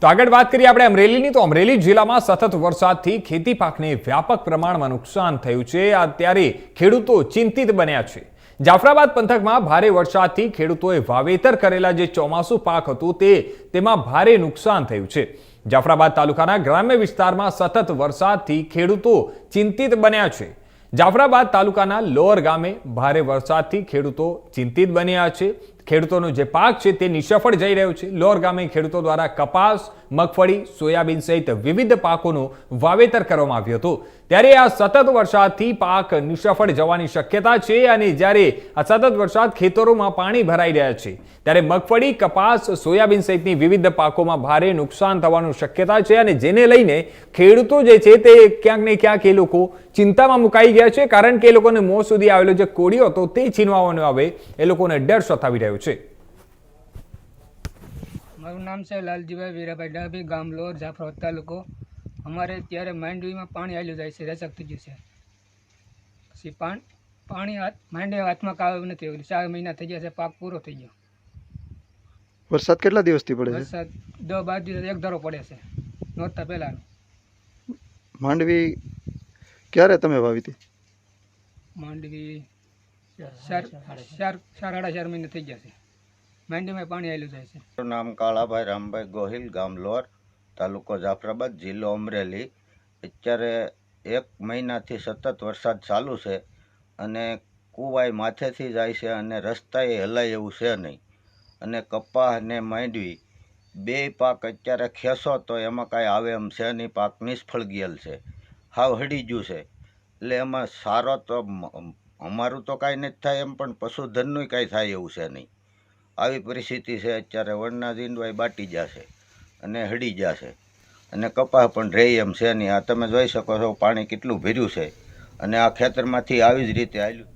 તો આગળ વાત કરીએ આપણે અમરેલીની. તો અમરેલી જિલ્લામાં સતત વરસાદથી ખેતી પાકને વ્યાપક પ્રમાણમાં નુકસાન થયું છે. આ ત્યારે ખેડૂતો ચિંતિત બન્યા છે. જાફરાબાદ પંથકમાં ભારે વરસાદથી ખેડૂતોએ વાવેતર કરેલા જે ચોમાસુ પાક હતું તે તેમાં ભારે નુકસાન થયું છે. જાફરાબાદ તાલુકાના ગ્રામ્ય વિસ્તારમાં સતત વરસાદથી ખેડૂતો ચિંતિત બન્યા છે. જાફરાબાદ તાલુકાના લોઅર ગામે ભારે વરસાદથી ખેડૂતો ચિંતિત બન્યા છે. ખેડૂતોનો જે પાક છે તે નિષ્ફળ જઈ રહ્યો છે. લોર ગામે ખેડૂતો દ્વારા કપાસ મગફળી, સોયાબીન સહિત વિવિધ પાકોનું વાવેતર કરવામાં આવ્યું હતું. ત્યારે આ સતત વરસાદથી પાક નિષ્ફળ જવાની શક્યતા છે અને જ્યારે આ સતત વરસાદ ખેતરોમાં પાણી ભરાઈ રહ્યા છે, ત્યારે મગફળી, કપાસ, સોયાબીન સહિતની વિવિધ પાકોમાં ભારે નુકસાન થવાની શક્યતા છે અને જેને લઈને ખેડૂતો જે છે તે ક્યાંક ને ક્યાંક એ લોકો ચિંતામાં મુકાઈ ગયા છે. કારણ કે એ લોકોને મોં સુધી આવેલો જે કોળીઓ હતો તે છીનવાનો આવે, એ લોકોને ડર સતાવી રહ્યો છે. મારું નામ છે લાલજીભાઈ વીરાભાઈ ડાભી ગામ લોર જાફરાબાદ તાલુકો. અમારે ત્યારે માંડવીમાં પાણી આવેલું જાય છે થઈ ગયું છે. પછી પાણ પાણી હાથ માંડવી હાથમાં કાવ નથી આવ્યું. ચાર મહિના થઈ ગયા છે પાક પૂરો થઈ ગયો. વરસાદ કેટલા દિવસથી પડે છે? વરસાદ દસ બાર દિવસ એક ધારો પડે છે. નોંધતા પહેલાં માંડવી ક્યારે તમે વાવી હતી? માંડવી ચાર ચાર સાડા ચાર મહિના થઈ ગયા છે. માંડવીમાં પાણી આવેલું જાય છે. નામ કાળાભાઈ રામભાઈ ગોહિલ, ગામ લોર, તાલુકો જાફરાબાદ, જિલ્લો અમરેલી. અત્યારે એક મહિનાથી સતત વરસાદ ચાલુ છે અને કુવાઈ માથેથી જાય છે અને રસ્તાએ હલાય એવું છે નહીં. અને કપાહ અને માંડવી, બે પાક અત્યારે ખેંચો તો એમાં કાંઈ આવે એમ છે નહીં, પાક નિષ્ફળ ગયેલ છે. હાવ હડી ગયું છે. એટલે એમાં સારો તો અમારું તો કાંઈ નથી થાય એમ, પણ પશુધનનું કાંઈ થાય એવું છે નહીં. આવી પરિસ્થિતિ છે અત્યારે વણના દીંડવાય બાટી જશે અને હડી જશે. અને કપાસ પણ રહે એમ છે નહીં આ તમે જોઈ શકો છો પાણી કેટલું ભર્યું છે. અને આ ખેતરમાંથી આવી જ રીતે હાલ્યું